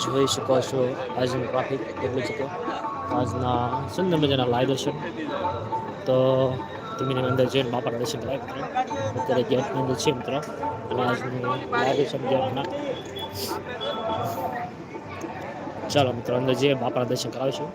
જોઈ શકો છો આજનું ટ્રાફિક કેટલું છે આજના સુંદર મજાના લાયદો દર્શન તો તમે અંદર જઈને બાપાના દર્શન કરાય મિત્રો અત્યારે ગેટની અંદર છે મિત્રો. અને આજનું લાયદો દર્શન ગેટના ચાલો મિત્રો, અંદર જે બાપાના દર્શન કરાવીશું.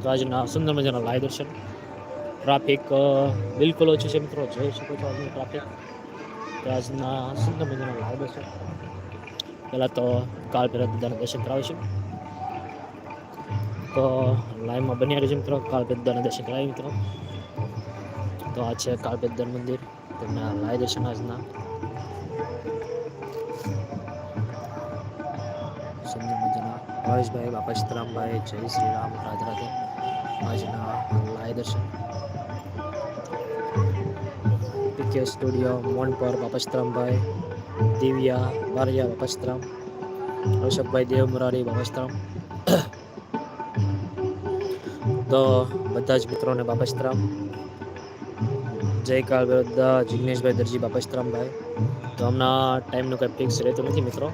તો આજના સુંદર મજાના લાય દર્શન. ટ્રાફિક બિલકુલ ઓછું છે મિત્રો. જોઈ શકો છો આજનું ટ્રાફિક આજના સુંદર મજાના લાઈવ દર્શન. પહેલાં તો કાળ ભૈરવ દાદાના દર્શન કરાવીશું તો લાઈવમાં બન્યા રહેજો મિત્રો કાળ ભૈરવ દાદાના દર્શન કરાવી મિત્રો. તો આ છે કાળ ભૈરવ મંદિર, તેમના લાઈવ દર્શન આજના. સુંદર મજાના બાપા સીતારામભાઈ, જય શ્રી રામ રાધે રાધે. આજના લાય દર્શન. પીકે સ્ટુડિયો, મોનપર, બાપા સીતારામભાઈ. દિવ્યા, મારિયા બાપસ્તરામ ઋષભભાઈ દેવ મુરારી બાપસ્તરામ તો બધા જ મિત્રોને બાપસ્તરામ. જયકાલ બધા જિગ્નેશભાઈ દરજી બાપસ્તરામભાઈ તો હમણાં ટાઈમનું કંઈ ફિક્સ રહેતું નથી મિત્રો,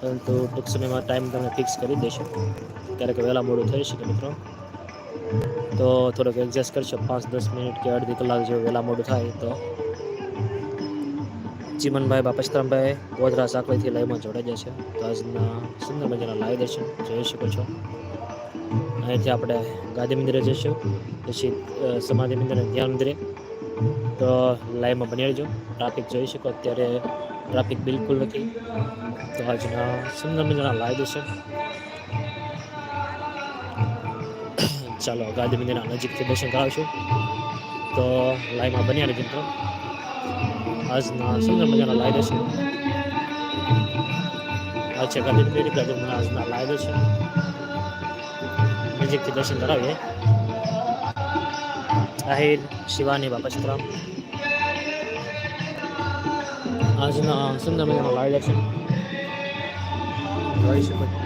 પરંતુ ટૂંક સમયમાં ટાઈમ તમને ફિક્સ કરી દેશું. ક્યારેક વહેલા મોડું થઈ શકે મિત્રો. તો થોડોક એડજસ્ટ કરશો, પાંચ દસ મિનિટ કે અડધી કલાક જેવું વહેલા મોડું થાય તો. ચીમનભાઈ, બાપસ્તરામભાઈ ગોધરા સાંકળીથી લાઈવમાં જોડાઈ છે. તો આજના સુંદર મજાના લાઈવ દર્શન જોઈ શકો છો. અહીંથી આપણે ગાંધી મંદિરે જઈશું. પછી સમાધિ મંદિર અને ધ્યાન મંદિરે. તો લાઈવમાં બની રહેજો. ટ્રાફિક જોઈ શકો. અત્યારે ટ્રાફિક બિલકુલ નથી. તો આજના સુંદર મજાના લાઈવ દર્શન. ચાલો ગાંધી મંદિરના નજીકથી દર્શન કરાવશું. તો લાઈવમાં બન્યા રહેજો મિત્રો. આજના સુંદર મજાના લાઈવ દર્શન આ છે ગાંધી મંદિર ગાંધી આજના લાઈવ છે નજીકથી દર્શન કરાવીએ આહિર શિવાની બાપા ચિત્રામ આજના સુંદર મજાના લાઈવ છે જોઈ શકો છો.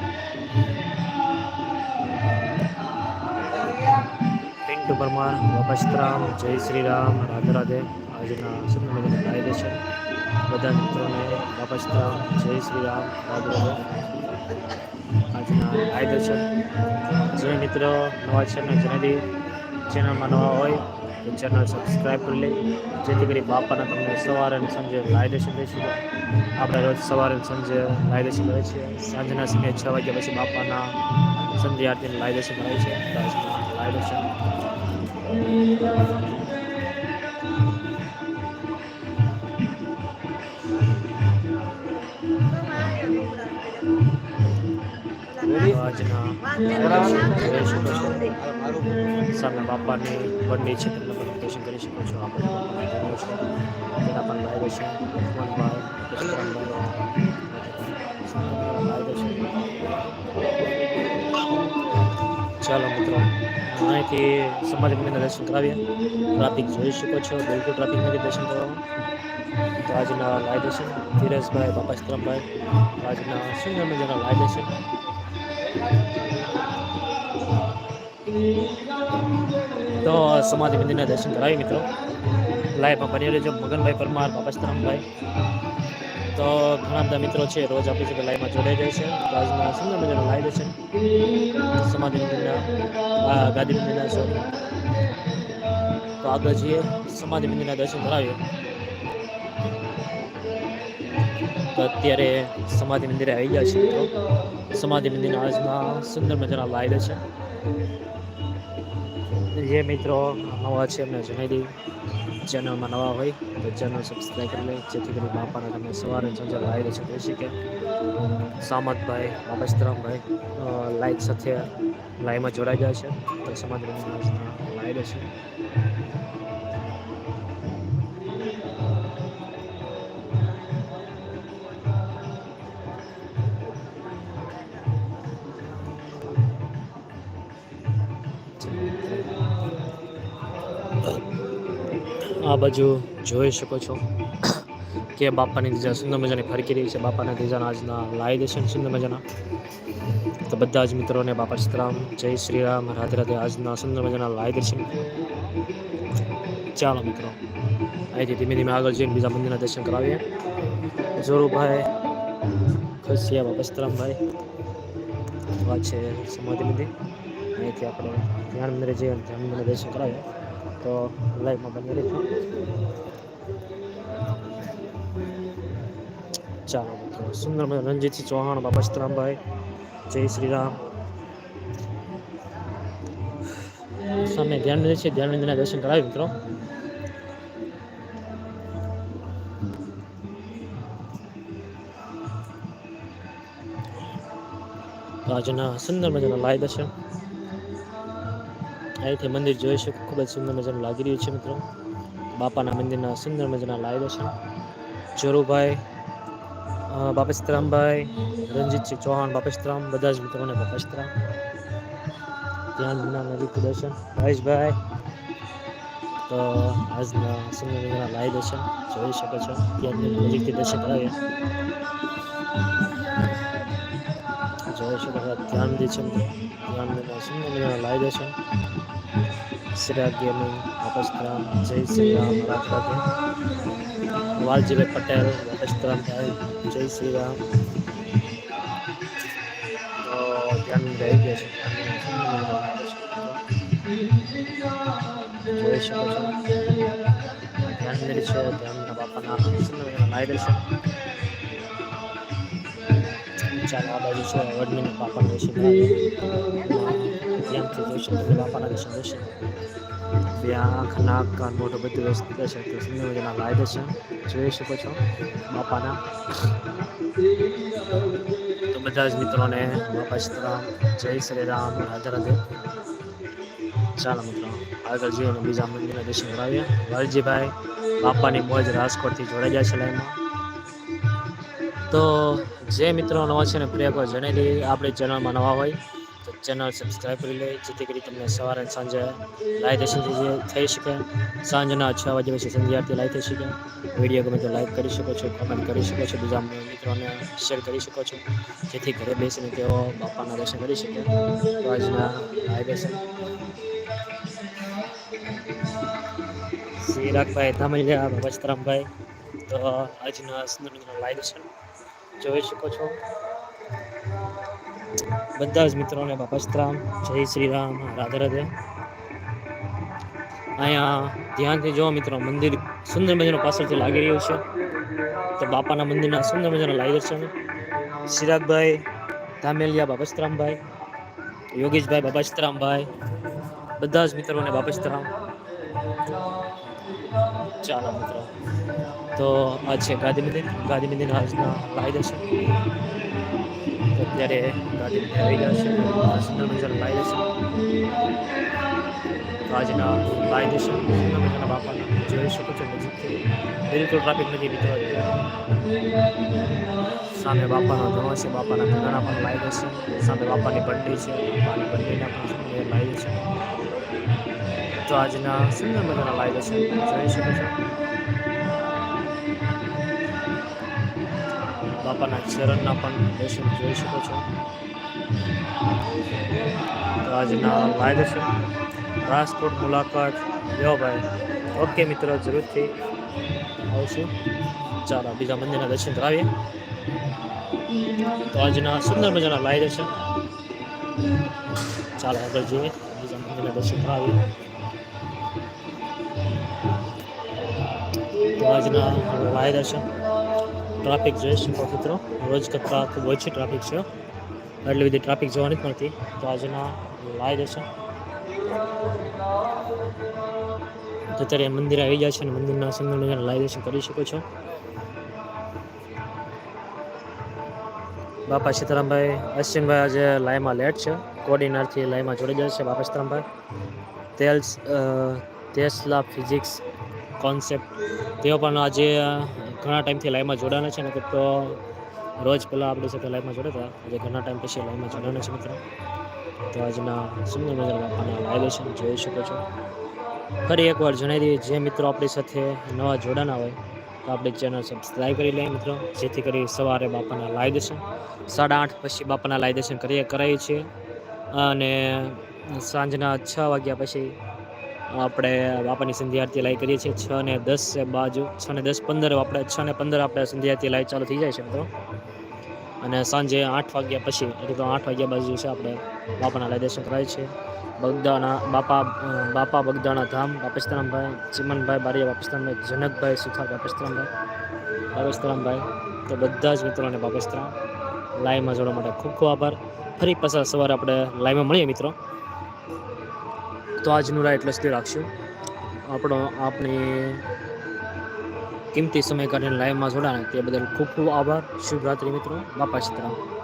પિન્ટુ પરમાર બાપા ચિત્રામ જય શ્રી રામ રાધે રાધે આજના મજાના લાઈવ દર્શન બધા મિત્રોને બાપા જય શ્રી રામ આજના લાઈવ દર્શન જે મિત્રો નવા ચેનલ જેનાથી ચેનલમાં નવા હોય, તો ચેનલ સબસ્ક્રાઈબ કરી લે. જેથી કરી બાપાના તમને સવારે અને સાંજે દર્શન થઈ શકે આપણે રોજ સવારે અને સાંજે લાઈવ દર્શન છે. સાંજના સમયે છ વાગ્યા પછી બાપાના સંધ્યા આરતીનું છે. કરાય છે. તો સામે બાપાની બંડી છે તમને પણ દર્શન કરી શકો છો આપણે બાપાના ઘરો છે તેના પણ લાઈવ છે લક્ષ્મણભાઈ ચાલો મિત્રો અહીંથી સમાધિ મંદિરના દર્શન કરાવીએ ટ્રાફિક જોઈ શકો છો બિલકુલ ટ્રાફિક નથી દર્શન કરવામાં તો આજના લાઈવ દર્શન ધીરજભાઈ બાપા સીતરામભાઈ આજના સુંદર મજાના લાઈવ દર્શન તો સમાધિ મંદિરના દર્શન કરાવી મિત્રો. લાઈવમાં બની રહેજો મગનભાઈ પરમાર બાપા સીતરામભાઈ તો ઘણા બધા મિત્રો છે, રોજ આપણી સાથે લાઈવમાં જોડાઈ જાય છે. આજના સુંદર મજાના લાઈવ દર્શન સમાધિ મંદિરના ગાંધી મંદિરના સોરી તો આગળ જઈએ. સમાધિ મંદિરના દર્શન કરાવીએ. તો અત્યારે સમાધિ મંદિરે આવી ગયા છે મિત્રો. સમાધિ મંદિરના આજના સુંદર મજાના લાઈવ છે. જે મિત્રો નવા છે એમને જણાવી દઈ ચેનલમાં નવા હોય તો ચેનલ સબસ્ક્રાઈબ કરી લે, જેથી કરી બાપાના તમે સવારે સાંજે લાઈવ દર્શન કરી શકે. સામતભાઈ બાબસ્તરામભાઈ લાઈક સાથે લાઈવમાં જોડાઈ ગયા છે. તો સમાધિ મંદિર લાઈવ દર્શન આ બાજુ જોઈ શકો છો કે બાપાની ધજા સુંદર મજાની ફરકી રહી છે. બાપાના ત્રીજાના આજના લાઈ દેશે સુંદર મજાના. તો બધા જ મિત્રોને બાપા સીતરામ જય શ્રી રામ, રાધે રાધે આજના સુંદર મજાના લાઈ દર્શન. ચાલો મિત્રો, અહીંથી ધીમે ધીમે આગળ જઈને બીજા મંદિરના દર્શન કરાવીએ. જોરુભાઈ ખસિયા બાપા સીતરામભાઈ આ છે સમાધિ મંદિર. અહીંથી આપણે ધ્યાન મંદિરે જઈએ ધ્યાન મંદિરના દર્શન કરાવીએ. તો લાઈવમાં બની રહીશું ચાલો મિત્રો સુંદર મજા રણજીતસિંહ ચૌહાણ, બાબા શ્રામભાઈ જય શ્રી રામ સામે ધ્યાન છે, ધ્યાન દર્શન કરાવી મિત્રો. તો આજના સુંદર મજાના લાય દર્શન. અહીંથી મંદિર જોઈ શકો. ખૂબ જ સુંદર મજાનું લાગી રહ્યું છે મિત્રો. બાપાના મંદિરના સુંદર મજાના લાઈવ છે જોરુભાઈ બાપા સીતરામભાઈ રણજીતસિંહ ચૌહાણ બાપા બધા જ મિત્રોને બાપા સીતરામ ધ્યાન વિના નજીક દર્શન. મહેશભાઈ, તો આજના સુંદર મજાના લાઈવ દર્શન જોઈ શકો છો. ત્યાં નજીકથી દર્શન કરાવીએ. જોઈ શકો છો ધ્યાન દે છે ધ્યાન દેના સુંદર લાઈ દર્શન શ્રી આપસ્તરામ જય શ્રી રામ. રાધે વાલજીભાઈ પટેલ આપસ્તરામ ભાઈ જય શ્રી રામ. તો ધ્યાન ચાલો આ બાજુ છે વડનીના બાપાના દર્શન ધ્યાનથી જોઈ શકો છો બાપાના દર્શન દર્શન બે આંખ નાક કાન મોઢું બધું વસ્તુ દર્શન તો સુંદર મજાના લાય દર્શન જોઈ શકો છો બાપાના તો બધા જ મિત્રોને બાપા સીતારામ જય શ્રી રામ રાધે રાધે ચાલો મિત્રો આગળ જઈએ અને બીજા મંદિરના દર્શન કરાવીએ વાલજીભાઈ બાપાની મોજ રાજકોટથી જોડાઈ જાય છે લાઈનમાં તો જે મિત્રો નવા છે ને પ્રિયકો જણાવી આપણી ચેનલમાં નવા હોય, તો ચેનલ સબસ્ક્રાઈબ કરી લે, જેથી કરી તમને સવારે સાંજે લાઈવ દર્શન થઈ શકે, સાંજના છ વાગ્યા પછી સંધ્યાથી લાઈવ થઈ શકે. વીડિયો ગમે તો લાઈક કરી શકો છો કમેન્ટ કરી શકો છો, બીજા મિત્રોને શેર કરી શકો છો, જેથી ઘરે બેસીને તેઓ બાપાના દર્શન કરી શકે. તો આજના લાઈવ દર્શન શ્રીરાગભાઈ ધામલિયા વસ્ત્રામભાઈ તો આજના સુંદર લાઈવ દર્શન જોઈ શકો છો. બધા જ મિત્રોને બાપસ્તરામ જય શ્રી રામ. રાધે રાધે. અહીંયા ધ્યાનથી જોવા મિત્રો, મંદિર સુંદર મજાનું પાછળથી લાગી રહ્યું છે. તો બાપાના મંદિરના સુંદર મજાના લાગી દર્શન. સિરાગભાઈ ધામેલિયા બાપસ્તરામભાઈ યોગેશભાઈ બાપસ્તરામભાઈ બધા જ મિત્રોને બાપસ્તરામ ચાલો મિત્રો તો આ છે ગાંધી મંદિર. ગાંધી મંદિરના આજના લાઈ દર્શન. અત્યારે ગાડી આવી ગયા છે. સુંદર મજાના લાઈ દર્શન. આજના લાઈ દર્શન જોઈ શકો છો નજીકથી. બિલકુલ ટ્રાફિક નથી મિત્રો સામે બાપાનો ધણો છે. બાપાના ઘરના પણ લાઈ દર્શન. સામે બાપાની બંડી છે. બાપાની બંડીના પણ લાઈ દર્શન. તો આજના સુંદર મજાના લાઈ દર્શન જોઈ શકો છો બાપાના ચરણના પણ દર્શન જોઈ શકો છો તો આજના લાય દર્શન રાજકોટ મુલાકાત લ્યો ભાઈ ઓકે મિત્રો જરૂરથી આવશું ચાલો બીજા મંદિરના દર્શન કરાવીએ તો આજના સુંદર મજાના લાય દર્શન ચાલો આગળ જઈએ બીજા મંદિરના દર્શન કરાવીએ આજના વાયદા દર્શન ટ્રાફિક જોઈશું મિત્રો. રોજ કરતાં ખૂબ ઓછી ટ્રાફિક છે. એટલી બધી ટ્રાફિક જોવા નથી મળતી. તો આજના દર્શન તો અત્યારે મંદિર આવી જાય છે અને મંદિરના સુંદર મજાના લાઈ દર્શન કરી શકો છો. બાપા સીતારામભાઈ, અશ્વિનભાઈ આજે લાઈમાં લેટ છે. કોર્ડિનરથી લાઈમાં જોડી જાય છે બાપા સીતારામભાઈ. તેલ્સ ટેસ્લા ફિઝિક્સ કોન્સેપ્ટ તેઓ પણ આજે ઘણા ટાઈમથી લાઈવમાં જોડાના છે ને તો રોજ પહેલાં આપણી સાથે લાઈવમાં જોડાતા. આજે ઘણા ટાઈમ પછી લાઈવમાં જોડાના છે મિત્રો. તો આજના સુંદર મજાના આપણે લાઈવ છે જોઈ શકો છો. ફરી એકવાર જણાવી દઈએ, જે મિત્રો આપણી સાથે નવા જોડાના હોય, તો આપણી ચેનલ સબસ્ક્રાઈબ કરી લઈએ મિત્રો. જેથી કરી સવારે બાપાના લાઈવ દર્શન સાડા આઠ પછી બાપાના લાઈવ દર્શન કરીએ કરાવીએ છીએ. અને સાંજના છ વાગ્યા પછી આપણે બાપાની સંધ્યા લાઈ કરીએ છીએ. છ ને દસ બાજુ, છ ને દસ પંદર, આપણે છ ને પંદર આપણે સંધ્યા આરતી લાઈ ચાલુ થઈ જાય છે મિત્રો. અને સાંજે આઠ વાગ્યા પછી એટલે તો આઠ વાગ્યા બાજુ છે, આપણે બાપાના લાય દર્શન કરાય છે. બગદાણા, બાપા બાપા બગદાણા ધામ બાપસ્તરામભાઈ ચિમનભાઈ, બારિયા બાપસ્તરામભાઈ જનકભાઈ, સુથાર બાપસ્તરામભાઈ બાપસ્તરામભાઈ તો બધા જ મિત્રોને બાપસ્તરામ લાઈવમાં જોડવા માટે ખૂબ ખૂબ આભાર. ફરી પાછા સવારે આપણે લાઈવમાં મળીએ મિત્રો. તો આજનું રાય એટલે સુધી રાખશું. આપણો આપણી કિંમતી સમય કાઢીને લાઈવમાં જોડાણ. તે બદલ ખૂબ ખૂબ આભાર. શુભ રાત્રિ મિત્રો. બાપા સીતારામ.